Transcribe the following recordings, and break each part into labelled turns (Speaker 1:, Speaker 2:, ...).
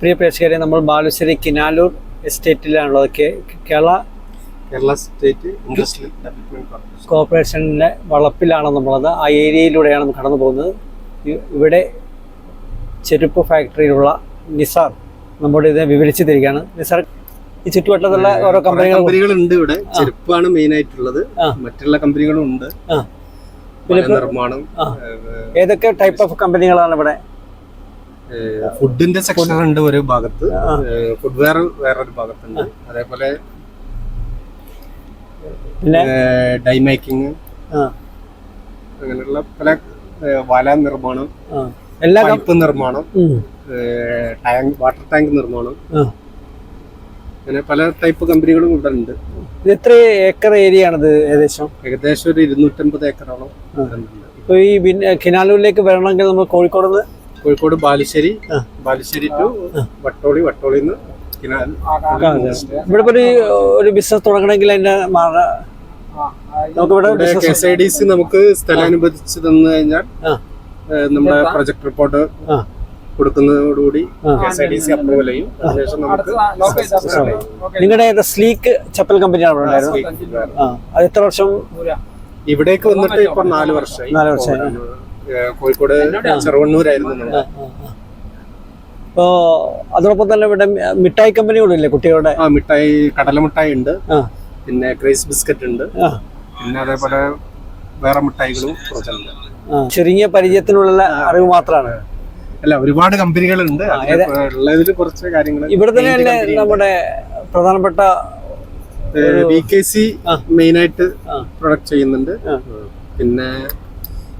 Speaker 1: പ്രിയ പ്രേക്ഷകരെ നമ്മൾ Balussery Kinalur എസ്റ്റേറ്റിലാണുള്ളത്. Kerala
Speaker 2: Kerala state industrial development
Speaker 1: കോർപ്പറേഷനിലെ വളപ്പിലാണ് നമ്മളത് ആ ഏരിയയിലൂടെയാണ് നമ്മൾ കടന്നു പോകുന്നത്. ഇവിടെ ചെരുപ്പ് ഫാക്ടറിയിലുള്ള നിസാർ നമ്മുടെ ഇത് വിവരിച്ചു തരികയാണ് നിസാർ ഈ ചുറ്റുവട്ടത്തുള്ള ഓരോ കമ്പനികൾ
Speaker 2: ഉണ്ട് ഇവിടെ. ചെരുപ്പാണ് മെയിൻ ആയിട്ടുള്ളത്. മറ്റുള്ള കമ്പനികളും ഉണ്ട്. നിർമ്മാണം.
Speaker 1: ഏതൊക്കെ ടൈപ്പ് ഓഫ് കമ്പനികളാണ് ഇവിടെ?
Speaker 2: ഫുഡിന്റെ സെക്ഷൻ ഉണ്ട് ഒരു ഭാഗത്ത്.
Speaker 1: ഫുഡ്
Speaker 2: വെയർ വേറൊരു ഭാഗത്തുണ്ട്. അതേപോലെ
Speaker 1: പിന്നെ?
Speaker 2: ഡൈ മേക്കിംഗ് അങ്ങനെയുള്ള പല വല നിർമ്മാണം
Speaker 1: എല്ലാ
Speaker 2: കപ്പ് നിർമ്മാണം ടാങ്ക് വാട്ടർ ടാങ്ക് നിർമ്മാണം. അങ്ങനെ പല ടൈപ്പ് കമ്പനികളും ഇവിടെ ഉണ്ട്.
Speaker 1: എത്ര ഏക്കർ ഏരിയ ആണത് ഏകദേശം?
Speaker 2: ഏകദേശം ഒരു ഇരുന്നൂറ്റമ്പത് ഏക്കറോളം
Speaker 1: ആ.
Speaker 2: ഇവിടെ
Speaker 1: ഇപ്പൊ ഈ കിനാലൂരിലേക്ക് വരണമെങ്കിൽ നമ്മൾ കോഴിക്കോട് നിന്ന്
Speaker 2: കോഴിക്കോട് ബാലുശ്ശേരി. ബാലുശ്ശേരി ടു വട്ടോളി വട്ടോളി
Speaker 1: ഇവിടെ ഇപ്പൊ ഒരു ഒരു ബിസിനസ് തുടങ്ങണമെങ്കിൽ അതിന്റെ മാറ- നമുക്കിവിടെ
Speaker 2: K S I D C നമുക്ക് സ്ഥലം അനുവദിച്ച് തന്നു കഴിഞ്ഞാൽ നമ്മുടെ പ്രൊജക്ട് റിപ്പോർട്ട്. കൊടുക്കുന്നതോടുകൂടി
Speaker 1: ആ.
Speaker 2: K S I D C approval ചെയ്യും.
Speaker 1: നിങ്ങളുടെ സ്ലീക്ക് ചപ്പൽ കമ്പനിയാണ് ഇവിടെ ഉണ്ടായിരുന്നത്? അത് എത്ര വർഷം?
Speaker 2: ഇവിടേക്ക് വന്നിട്ട് ഇപ്പൊ നാല് വർഷമായി.
Speaker 1: നാല് വർഷമായി.
Speaker 2: കോഴിക്കോട് ചെറുവണ്ണൂരായിരുന്നു
Speaker 1: അതോടൊപ്പം തന്നെ ഇവിടെ മിഠായി കമ്പനികളില്ലേ കുട്ടികളുടെ?
Speaker 2: ആ മിഠായി കടലമിഠായി ഉണ്ട്. പിന്നെ ക്രൈസ് ബിസ്ക്കറ്റ് ഉണ്ട്. പിന്നെ അതേപോലെ വേറെ മിഠായികളും.
Speaker 1: ചുരുങ്ങിയ പരിചയത്തിനുള്ള അറിവ് മാത്രമാണ്
Speaker 2: അല്ല ഒരുപാട് കമ്പനികളുണ്ട്. ഉള്ളതിൽ കുറച്ച് കാര്യങ്ങൾ
Speaker 1: ഇവിടെ തന്നെ നമ്മുടെ പ്രധാനപ്പെട്ട
Speaker 2: വി കെ സി
Speaker 1: ആ.
Speaker 2: പ്രൊഡക്റ്റ് ചെയ്യുന്നുണ്ട്. പിന്നെ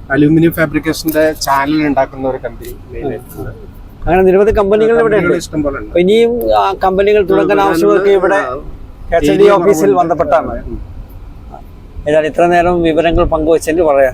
Speaker 2: അലൂമിനിയം ഫാബ്രിക്കേഷന്റെ ചാനൽ ഉണ്ടാക്കുന്ന ഒരു കമ്പനി
Speaker 1: അങ്ങനെ നിരവധി കമ്പനികൾ ഇവിടെ ഉണ്ട്. ഇനിയും കമ്പനികൾ തുടങ്ങാൻ ആവശ്യമൊക്കെ ഇവിടെ എച്ച് ഡി ഓഫീസിൽ ബന്ധപ്പെട്ടാണ്. ഏതായാലും ഇത്ര നേരം വിവരങ്ങൾ പങ്കുവച്ചെങ്കിൽ വളരെ